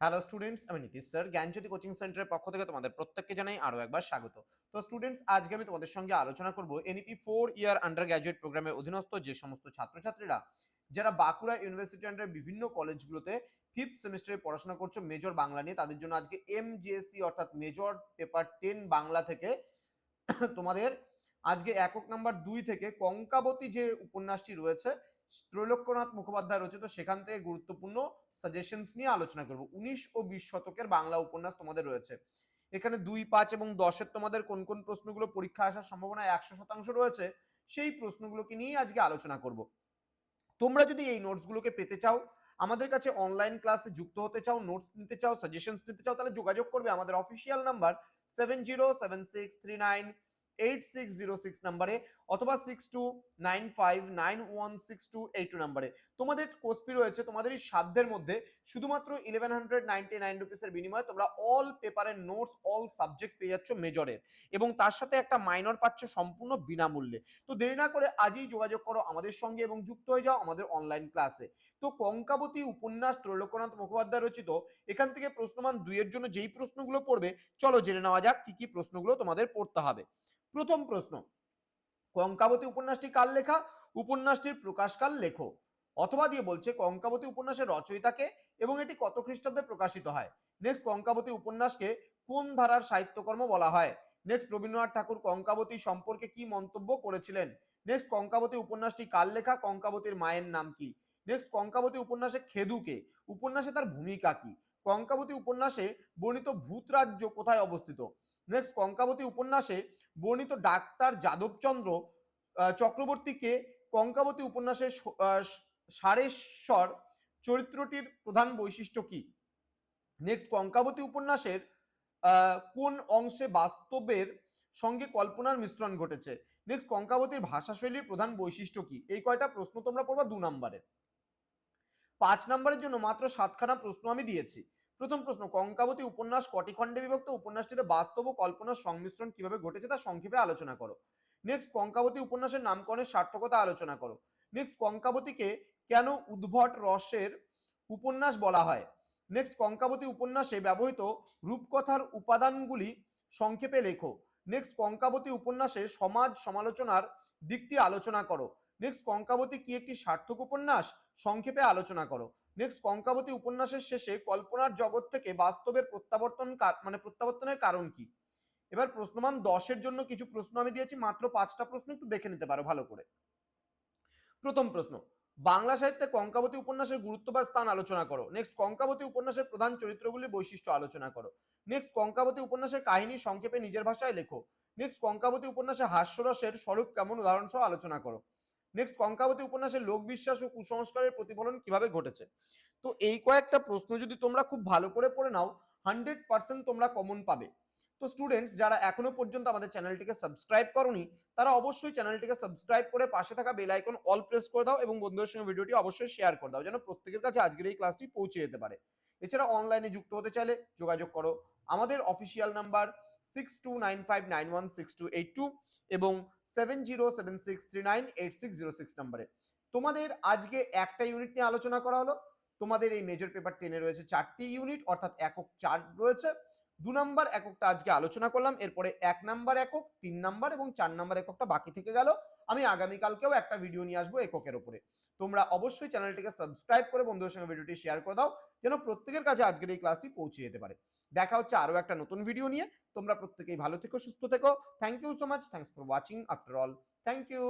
Hello students আমি Nitish sir জ্ঞানজ্যোতি coaching সেন্টারের পক্ষ থেকে তোমাদের প্রত্যেককে জানাই আরও একবার স্বাগত। তো স্টুডেন্টস আজকে আমি তোমাদের সঙ্গে আলোচনা করব NEP four year undergraduate প্রোগ্রামের অধীনস্থ যে সমস্ত ছাত্রছাত্রীরা, যারা বাঁকুড়া ইউনিভার্সিটি আন্ডার বিভিন্ন কলেজগুলোতে ফিফথ সেমিস্টারে পড়াশোনা করছ মেজর বাংলা নিয়ে, তাদের জন্য আজকে এমজিএসসি অর্থাৎ মেজর পেপার টেন বাংলা থেকে তোমাদের আজকে একক নাম্বার দুই থেকে কঙ্কাবতী যে উপন্যাসটি রয়েছে, ত্রৈলোক্যনাথ মুখোপাধ্যায় রচিত, সেখান থেকে গুরুত্বপূর্ণ সাজেশনস নিয়ে আলোচনা করব। উনিশ ও বিশ শতকের বাংলা উপন্যাস তোমাদের রয়েছে। এখানে দুই, পাঁচ এবং দশের তোমাদের কোন কোন প্রশ্নগুলো পরীক্ষা আসার সম্ভাবনা একশো শতাংশ রয়েছে, সেই প্রশ্নগুলোকে নিয়ে আজকে আলোচনা করব। তোমরা যদি এই নোটসগুলোকে পেতে চাও, আমাদের কাছে অনলাইন ক্লাসে যুক্ত হতে চাও নোটস নিতে চাও সাজেশনস নিতে চাও, তাহলে যোগাযোগ করবে আমাদের official number seven zero seven six three nine eight six zero six নাম্বারে অথবা six two nine five nine one six two eight two নাম্বারে তোমাদের কোর্সপি রয়েছে, তোমাদের এই সাধ্যের মধ্যে শুধুমাত্র ইলেভেন হান্ড্রেড নাইনটি নাইন রুপিসের বিনিময়ে তোমরা অল পেপারের নোটস অল সাবজেক্ট পেয়ে যাচ্ছ মেজরের এবং তার সাথে একটা মাইনর পাচ্ছ সম্পূর্ণ বিনামূল্যে। তো দেরি না করে আজই যোগাযোগ করো আমাদের সঙ্গে এবং যুক্ত হয়ে যাও আমাদের অনলাইন ক্লাসে তো কঙ্কাবতী উপন্যাস ত্রৈলোক্যনাথ মুখোপাধ্যায় রচিত, এখান থেকে প্রশ্নমান দুইয়ের জন্য যেই প্রশ্নগুলো পড়বে, চলো জেনে নেওয়া যাক কি কি প্রশ্নগুলো তোমাদের পড়তে হবে। প্রথম প্রশ্ন। কঙ্কাবতী উপন্যাসটি কার লেখা? উপন্যাসটির প্রকাশকাল লেখো। অথবা দিয়ে বলছে, কঙ্কাবতী উপন্যাসের রচয়িতাকে এবং এটি কত খ্রিস্টাব্দে প্রকাশিত হয়? নেক্সট কঙ্কাবতী উপন্যাসকে কোন ধারার সাহিত্যকর্ম বলা হয়? নেক্সট রবীন্দ্রনাথ ঠাকুর কঙ্কাবতী সম্পর্কে কি মন্তব্য করেছিলেন? নেক্সট কঙ্কাবতী উপন্যাসটি কার লেখা? কঙ্কাবতীর মায়ের নাম কি? নেক্সট কঙ্কাবতী উপন্যাসে খেদুকে উপন্যাসে তার ভূমিকা কি? কঙ্কাবতী উপন্যাসে বর্ণিত ভূত রাজ্য কোথায় অবস্থিত? নেক্সট কঙ্কাবতী উপন্যাসে বর্ণিত ডাক্তার যাদবচন্দ্র চক্রবর্তীকে কঙ্কাবতী উপন্যাসের সারেশ্বর চরিত্রটির প্রধান বৈশিষ্ট্য কি? নেক্সট কঙ্কাবতী উপন্যাসের কোন অংশে বাস্তবের সঙ্গে কল্পনার মিশ্রণ ঘটেছে? নেক্সট কঙ্কাবতীর ভাষাশৈলীর প্রধান বৈশিষ্ট্য কি? এই কয়টা প্রশ্ন তোমরা পড়বা দু নম্বরের পাঁচ নম্বরের জন্য মাত্র সাতখানা প্রশ্ন আমি দিয়েছি। প্রথম প্রশ্ন, কঙ্কাবতী উপন্যাস কটি খণ্ডে বিভক্ত? উপন্যাসটিতে বাস্তব ও কল্পনার সংমিশ্রণ কীভাবে ঘটেছে তা সংক্ষেপে আলোচনা করো। নেক্সট কঙ্কাবতী উপন্যাসের নামকরণের সার্থকতা আলোচনা করো। নেক্সট কঙ্কাবতীকে কেন উদ্ভট রসের উপন্যাস বলা হয়? নেক্সট কঙ্কাবতী উপন্যাসে ব্যবহৃত রূপকথার উপাদানগুলি সংক্ষেপে লেখো। নেক্সট কঙ্কাবতী উপন্যাসে সমাজ সমালোচনার দিকটি আলোচনা করো। নেক্সট কঙ্কাবতী কি একটি সার্থক উপন্যাস? সংক্ষেপে আলোচনা করো। নেক্সট কঙ্কাবতী উপন্যাসের শেষে কল্পনার জগৎ থেকে বাস্তবের প্রত্যাবর্তন মানে প্রত্যাবর্তনের কারণ কি? এবার প্রশ্নমান দশের জন্য কিছু প্রশ্ন আমি দিয়েছি, মাত্র পাঁচটা প্রশ্ন একটু দেখে নিতে পারো ভালো করে। প্রথম প্রশ্ন, বাংলা সাহিত্যে কঙ্কাবতী উপন্যাসের গুরুত্ব বা স্থান আলোচনা করো। নেক্সট কঙ্কাবতী উপন্যাসের প্রধান চরিত্রগুলির বৈশিষ্ট্য আলোচনা করো। নেক্সট কঙ্কাবতী উপন্যাসের কাহিনী সংক্ষেপে নিজের ভাষায় লেখো। নেক্সট কঙ্কাবতী উপন্যাসে হাস্যরসের স্বরূপ কেমন উদাহরণ সহ আলোচনা করো। নেক্সট কঙ্কাবতী উপন্যাসের লোকবিশ্বাস ও কুসংস্কারের প্রতিফলন কীভাবে ঘটেছে? তো এই কয়েকটা প্রশ্ন যদি তোমরা খুব ভালো করে পড়ে নাও হান্ড্রেড পার্সেন্ট তোমরা কমন পাবে। তো স্টুডেন্টস যারা এখনও পর্যন্ত আমাদের চ্যানেলটিকে সাবস্ক্রাইব করনি, তারা অবশ্যই চ্যানেলটিকে সাবস্ক্রাইব করে পাশে থাকা বেল আইকন অল প্রেস করে দাও এবং বন্ধুদের সঙ্গে ভিডিওটি অবশ্যই শেয়ার করে দাও, যেন প্রত্যেকের কাছে আজকের এই ক্লাসটি পৌঁছে যেতে পারে। এছাড়া অনলাইনে যুক্ত হতে চাইলে যোগাযোগ করো। আমাদের official number six two nine five nine one six two eight two এবং seven zero seven six three nine eight six zero six নাম্বারে তোমাদের আজকে একটা ইউনিট নিয়ে আলোচনা করা হলো। তোমাদের এই মেজর পেপার টেনে রয়েছে চারটি ইউনিট অর্থাৎ একক চার রয়েছে। দু নাম্বার এককটা আজকে আলোচনা করলাম, এরপরে এক নাম্বার একক, তিন নাম্বার এবং চার নাম্বার এককটা বাকি থেকে গেল। আমি আগামীকালকেও একটা ভিডিও নিয়ে আসব এককের ওপরে তোমরা অবশ্যই চ্যানেলটিকে সাবস্ক্রাইব করে বন্ধুদের সঙ্গে ভিডিওটি শেয়ার করে দাও, যেন প্রত্যেকের কাছে আজকের এই ক্লাসটি পৌঁছে যেতে পারে। দেখা হচ্ছে আরও একটা নতুন ভিডিও নিয়ে। তোমরা প্রত্যেকেই ভালো থেকো, সুস্থ থেকো। Thank you so much thanks for watching after all thank you